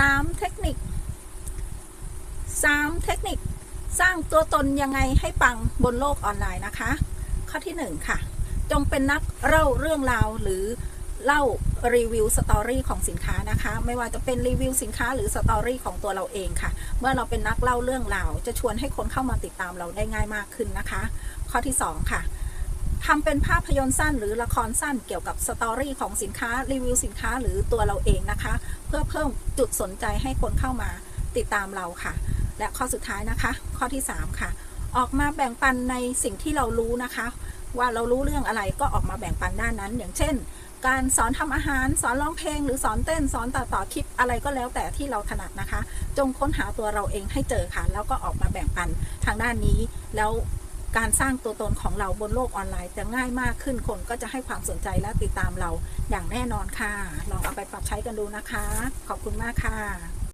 3 เทคนิค 3 เทคนิคสร้างตัวตนยังไงให้ปังบนโลกออนไลน์นะคะ ข้อที่ 1 ค่ะ จงเป็นนักเล่าเรื่องราวหรือเล่ารีวิวสตอรี่ของสินค้านะคะ ไม่ว่าจะเป็นรีวิวสินค้าหรือสตอรี่ของตัวเราเองค่ะ เมื่อเราเป็นนักเล่าเรื่องราว จะชวนให้คนเข้ามาติดตามเราได้ง่ายมากขึ้นนะคะ ข้อที่ 2 ค่ะ ทำเป็นภาพยนตร์สั้นหรือละครสั้นเกี่ยวกับสตอรี่ของสินค้ารีวิวสินค้าหรือตัวเราเองนะคะ เพื่อเพิ่มจุดสนใจให้คนเข้ามาติดตามเราค่ะ และข้อสุดท้ายนะคะ ข้อที่ 3 ค่ะ ออกมาแบ่งปันในสิ่งที่เรารู้นะคะ ว่าเรารู้เรื่องอะไรก็ออกมาแบ่งปันด้านนั้น อย่างเช่น การสอนทำอาหาร สอนร้องเพลง หรือสอนเต้นสอนตัดต่อคลิปอะไรก็แล้วแต่ที่เราถนัดนะคะ จงค้นหาตัวเราเองให้เจอค่ะ แล้วก็ออกมาแบ่งปันทางด้านนี้แล้ว การสร้างตัวตนของเราบนโลกออนไลน์จะง่ายมากขึ้นคนก็จะให้ความสนใจและติดตามเราอย่างแน่นอนค่ะ ลองเอาไปปรับใช้กันดูนะคะ ขอบคุณมากค่ะ